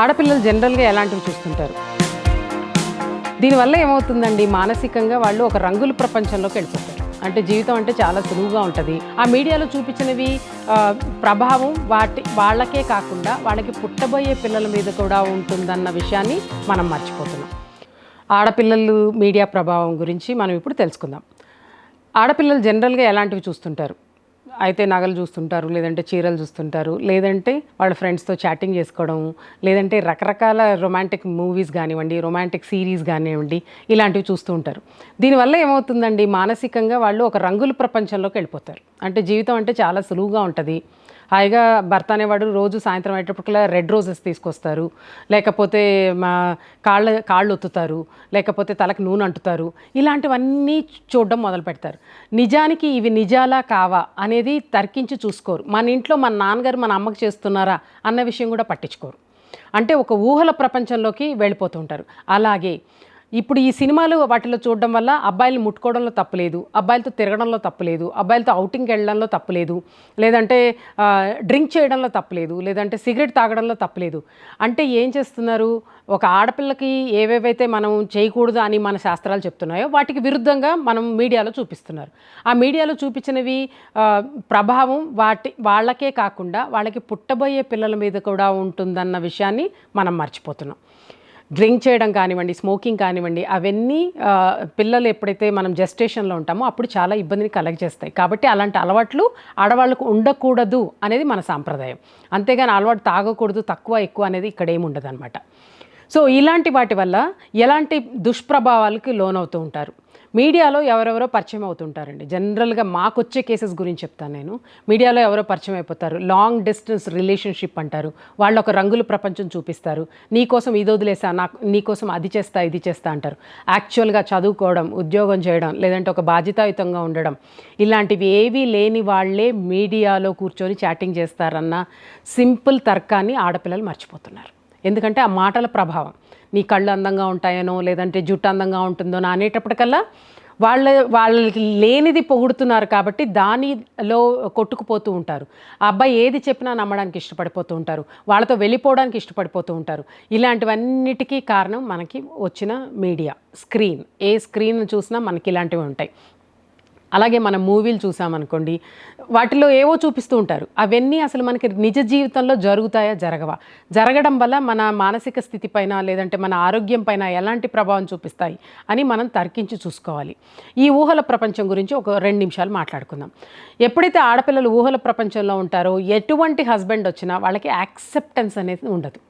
ఆడపిల్లలు జనరల్గా ఎలాంటివి చూస్తుంటారు? దీనివల్ల ఏమవుతుందండి? మానసికంగా వాళ్ళు ఒక రంగుల ప్రపంచంలోకి వెళ్ళిపోతారు. అంటే జీవితం అంటే చాలా సులువుగా ఉంటుంది. ఆ మీడియాలో చూపించినవి ప్రభావం వాటి వాళ్ళకే కాకుండా వాళ్ళకి పుట్టబోయే పిల్లల మీద కూడా ఉంటుందన్న విషయాన్ని మనం మర్చిపోతున్నాం. ఆడపిల్లలు మీడియా ప్రభావం గురించి మనం ఇప్పుడు తెలుసుకుందాం. ఆడపిల్లలు జనరల్గా ఎలాంటివి చూస్తుంటారు? అయితే నగలు చూస్తుంటారు లేదంటే చీరలు చూస్తుంటారు లేదంటే వాళ్ళ ఫ్రెండ్స్తో చాటింగ్ చేసుకోవడం లేదంటే రకరకాల రొమాంటిక్ మూవీస్ కానివ్వండి రొమాంటిక్ సిరీస్ కానివ్వండి ఇలాంటివి చూస్తూ ఉంటారు. దీనివల్ల ఏమవుతుందండి? మానసికంగా వాళ్ళు ఒక రంగుల ప్రపంచంలోకి వెళ్ళిపోతారు. అంటే జీవితం అంటే చాలా సులువుగా ఉంటుంది. హాయిగా భర్త అనేవాడు రోజు సాయంత్రం అయ్యేటప్పటికల్లా రెడ్ రోజెస్ తీసుకొస్తారు. లేకపోతే మా కాళ్ళ కాళ్ళు ఒత్తుతారు. లేకపోతే తలకు నూనె అంటుతారు. ఇలాంటివన్నీ చూడడం మొదలు పెడతారు. నిజానికి ఇవి నిజాలా కావా అనేది తర్కించి చూసుకోరు. మన ఇంట్లో మన నాన్నగారు మన అమ్మకి చేస్తున్నారా అన్న విషయం కూడా పట్టించుకోరు. అంటే ఒక ఊహల ప్రపంచంలోకి వెళ్ళిపోతూ ఉంటారు. అలాగే ఇప్పుడు ఈ సినిమాలు వాటిలో చూడడం వల్ల అబ్బాయిలు ముట్టుకోవడంలో తప్పులేదు అబ్బాయిలతో తిరగడంలో తప్పులేదు అబ్బాయిలతో అవుటింగ్కి వెళ్ళడంలో తప్పులేదు లేదంటే డ్రింక్ చేయడంలో తప్పులేదు లేదంటే సిగరెట్ తాగడంలో తప్పులేదు. అంటే ఏం చేస్తున్నారు? ఒక ఆడపిల్లకి ఏవేవైతే మనం చేయకూడదు అని మన శాస్త్రాలు చెప్తున్నాయో వాటికి విరుద్ధంగా మనం మీడియాలో చూపిస్తున్నారు. ఆ మీడియాలో చూపించినవి ప్రభావం వాటి వాళ్ళకే కాకుండా వాళ్ళకి పుట్టబోయే పిల్లల మీద కూడా ఉంటుందన్న విషయాన్ని మనం మర్చిపోతున్నాం. డ్రింక్ చేయడం కానివ్వండి స్మోకింగ్ కానివ్వండి అవన్నీ పిల్లలు ఎప్పుడైతే మనం జెస్టేషన్లో ఉంటామో అప్పుడు చాలా ఇబ్బందిని కలగజేస్తాయి కాబట్టి అలాంటి అలవాట్లు ఆడవాళ్ళకు ఉండకూడదు అనేది మన సాంప్రదాయం. అంతేగాని అలవాటు తాగకూడదు తక్కువ ఎక్కువ అనేది ఇక్కడ ఏమి ఉండదు అనమాట సో ఇలాంటి వాటి వల్ల ఎలాంటి దుష్ప్రభావాలకి లోనవుతూ ఉంటారు. మీడియాలో ఎవరెవరో పరిచయం అవుతుంటారండి. జనరల్గా మాకు వచ్చే కేసెస్ గురించి చెప్తాను నేను. మీడియాలో ఎవరో పరిచయం అయిపోతారు. లాంగ్ డిస్టెన్స్ రిలేషన్షిప్ అంటారు. వాళ్ళు ఒక రంగుల ప్రపంచం చూపిస్తారు. నీకోసం ఇది వదిలేసా? నాకు నీకోసం అది చేస్తా ఇది చేస్తా అంటారు. యాక్చువల్గా చదువుకోవడం ఉద్యోగం చేయడం లేదంటే ఒక బాధ్యతాయుతంగా ఉండడం ఇలాంటివి ఏవీ లేని వాళ్ళే మీడియాలో కూర్చొని చాటింగ్ చేస్తారన్న సింపుల్ తర్కాన్ని ఆడపిల్లలు మర్చిపోతున్నారు. ఎందుకంటే ఆ మాటల ప్రభావం. నీ కళ్ళు అందంగా ఉంటాయనో లేదంటే జుట్టు అందంగా ఉంటుందో అనేటప్పటికల్లా వాళ్ళ వాళ్ళకి లేనిది పొగుడుతున్నారు కాబట్టి దానిలో కొట్టుకుపోతూ ఉంటారు. ఆ అబ్బాయి ఏది చెప్పినా నమ్మడానికి ఇష్టపడిపోతూ ఉంటారు. వాళ్ళతో వెళ్ళిపోవడానికి ఇష్టపడిపోతూ ఉంటారు. ఇలాంటివన్నిటికీ కారణం మనకి వచ్చిన మీడియా. స్క్రీన్. ఏ స్క్రీన్ చూసినా మనకి ఇలాంటివి ఉంటాయి. అలాగే మనం మూవీలు చూసామనుకోండి వాటిలో ఏవో చూపిస్తూ ఉంటారు. అవన్నీ అసలు మనకి నిజ జీవితంలో జరుగుతాయా జరగవా? జరగడం వల్ల మన మానసిక స్థితి పైన లేదంటే మన ఆరోగ్యం పైన ఎలాంటి ప్రభావం చూపిస్తాయి అని మనం తర్కించి చూసుకోవాలి. ఈ ఊహల ప్రపంచం గురించి ఒక రెండు నిమిషాలు మాట్లాడుకుందాం. ఎప్పుడైతే ఆడపిల్లలు ఊహల ప్రపంచంలో ఉంటారో ఎటువంటి హస్బెండ్ వచ్చినా వాళ్ళకి యాక్సెప్టెన్స్ అనేది ఉండదు.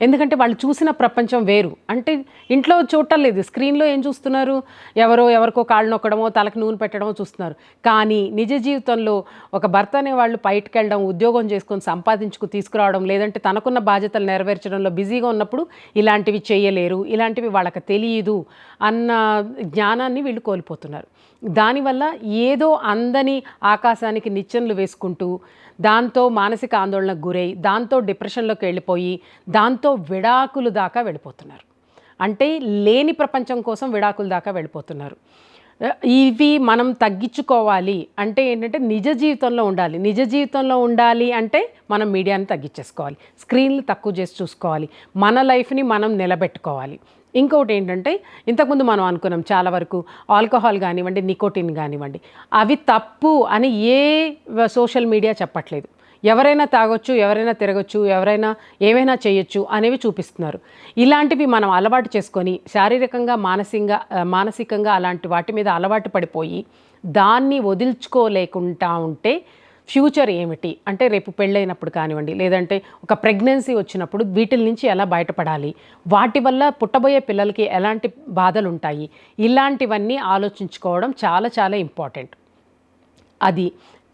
ఎందుకంటే వాళ్ళు చూసిన ప్రపంచం వేరు. అంటే ఇంట్లో చూడటం లేదు. స్క్రీన్లో ఏం చూస్తున్నారు? ఎవరో ఎవరికో కాళ్ళు నొక్కడమో తలకు నూనె పెట్టడమో చూస్తున్నారు. కానీ నిజ జీవితంలో ఒక భర్త అనే వాళ్ళు బయటకు వెళ్ళడం ఉద్యోగం చేసుకొని సంపాదించుకు తీసుకురావడం లేదంటే తనకున్న బాధ్యతలు నెరవేర్చడంలో బిజీగా ఉన్నప్పుడు ఇలాంటివి చేయలేరు. ఇలాంటివి వాళ్ళకి తెలియదు అన్న జ్ఞానాన్ని వీళ్ళు కోల్పోతున్నారు. దానివల్ల ఏదో అందని ఆకాశానికి నిచ్చెనలు వేసుకుంటూ దాంతో మానసిక ఆందోళనకు గురై దాంతో డిప్రెషన్లోకి వెళ్ళిపోయి దాంతో విడాకులు దాకా వెళ్ళిపోతున్నారు. అంటే లేని ప్రపంచం కోసం విడాకుల దాకా వెళ్ళిపోతున్నారు. ఇవి మనం తగ్గించుకోవాలి అంటే ఏంటంటే నిజ జీవితంలో ఉండాలి. నిజ జీవితంలో ఉండాలి అంటే మనం మీడియాని తగ్గించేసుకోవాలి. స్క్రీన్లు తక్కువ చేసి చూసుకోవాలి. మన లైఫ్ని మనం నిలబెట్టుకోవాలి. ఇంకొకటి ఏంటంటే ఇంతకుముందు మనం అనుకున్నాం చాలా వరకు ఆల్కహాల్ కానివ్వండి నికోటిన్ కానివ్వండి. అవి తప్పు అని ఏ సోషల్ మీడియా చెప్పట్లేదు. ఎవరైనా తాగొచ్చు ఎవరైనా తిరగచ్చు ఎవరైనా ఏమైనా చేయొచ్చు అనేవి చూపిస్తున్నారు. ఇలాంటివి మనం అలవాటు చేసుకొని శారీరకంగా మానసికంగా మానసికంగా అలాంటి వాటి మీద అలవాటు పడిపోయి దాన్ని వదిల్చుకోలేకుండా ఉంటే ఫ్యూచర్ ఏమిటి? అంటే రేపు పెళ్ళైనప్పుడు కానివ్వండి లేదంటే ఒక ప్రెగ్నెన్సీ వచ్చినప్పుడు వీటిల నుంచి ఎలా బయటపడాలి? వాటి వల్ల పుట్టబోయే పిల్లలకి ఎలాంటి బాధలు ఉంటాయి ఇలాంటివన్నీ ఆలోచించుకోవడం చాలా చాలా ఇంపార్టెంట్. అది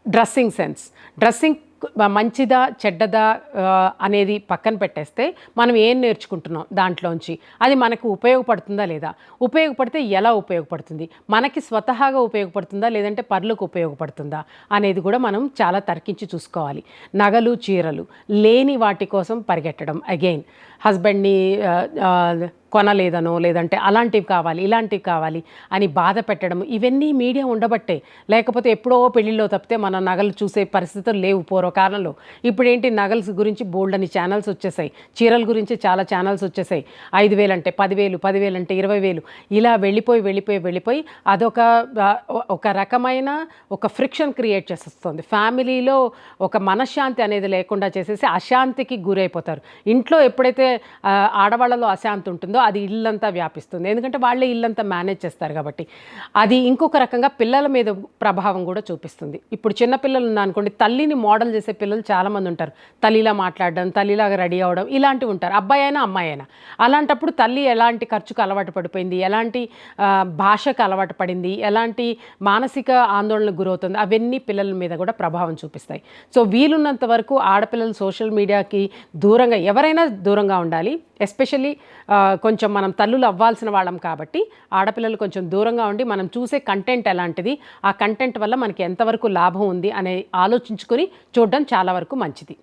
డ్రెస్సింగ్ సెన్స్. డ్రెస్సింగ్ మంచిదా చెడ్డదా అనేది పక్కన పెట్టేస్తే మనం ఏం నేర్చుకుంటున్నాం దాంట్లోంచి? అది మనకు ఉపయోగపడుతుందా లేదా? ఉపయోగపడితే ఎలా ఉపయోగపడుతుంది? మనకి స్వతహాగా ఉపయోగపడుతుందా? లేదంటే పర్లకు ఉపయోగపడుతుందా? అనేది కూడా మనం చాలా తర్కించి చూసుకోవాలి. నగలు చీరలు లేని వాటి కోసం పరిగెట్టడం. అగైన్ హస్బెండ్ని కొనలేదనో లేదంటే అలాంటివి కావాలి ఇలాంటివి కావాలి అని బాధ పెట్టడం ఇవన్నీ మీడియా ఉండబట్టే. లేకపోతే ఎప్పుడో పెళ్ళిలో తప్పితే మన నగలు చూసే పరిస్థితులు లేవు పూర్వకాలంలో ఇప్పుడు ఏంటి నగల్స్ గురించి బోల్డ్ అని ఛానల్స్ వచ్చేసాయి. చీరల గురించి చాలా ఛానల్స్ వచ్చేసాయి. ఐదు వేలు అంటే పదివేలు పదివేలు అంటే ఇరవై వేలు. ఇలా వెళ్ళిపోయి వెళ్ళిపోయి వెళ్ళిపోయి అదొక ఒక రకమైన ఒక ఫ్రిక్షన్ క్రియేట్ చేసేస్తుంది. ఫ్యామిలీలో ఒక మనశ్శాంతి అనేది లేకుండా చేసేసి అశాంతికి గురైపోతారు. ఇంట్లో ఎప్పుడైతే ఆడవాళ్ళలో అశాంతి ఉంటుందో అది ఇల్లంతా వ్యాపిస్తుంది. ఎందుకంటే వాళ్ళే ఇల్లంతా మేనేజ్ చేస్తారు కాబట్టి. అది ఇంకొక రకంగా పిల్లల మీద ప్రభావం కూడా చూపిస్తుంది. ఇప్పుడు చిన్న పిల్లలు ఉన్నా అనుకోండి తల్లిని మోడల్ చేసే పిల్లలు చాలామంది ఉంటారు. తల్లిలా మాట్లాడడం తల్లిలాగా రెడీ అవ్వడం ఇలాంటివి ఉంటారు. అబ్బాయి అయినా అమ్మాయి అయినా. అలాంటప్పుడు తల్లి ఎలాంటి ఖర్చుకు అలవాటు పడిపోయింది? ఎలాంటి భాషకు అలవాటు పడింది? ఎలాంటి మానసిక ఆందోళనకు గురవుతుంది? అవన్నీ పిల్లల మీద కూడా ప్రభావం చూపిస్తాయి. సో వీలున్నంత వరకు ఆడపిల్లలు సోషల్ మీడియాకి దూరంగా ఎవరైనా దూరంగా ఉండాలి. ఎస్పెషల్లీ కొంచెం కొంచెం మనం తల్లులు అవ్వాల్సిన వాళ్ళం కాబట్టి ఆడపిల్లలు కొంచెం దూరంగా ఉండి మనం చూసే కంటెంట్ ఎలాంటిది ఆ కంటెంట్ వల్ల మనకి ఎంతవరకు లాభం ఉంది అనే ఆలోచించుకొని చూడడం చాలా వరకు మంచిది.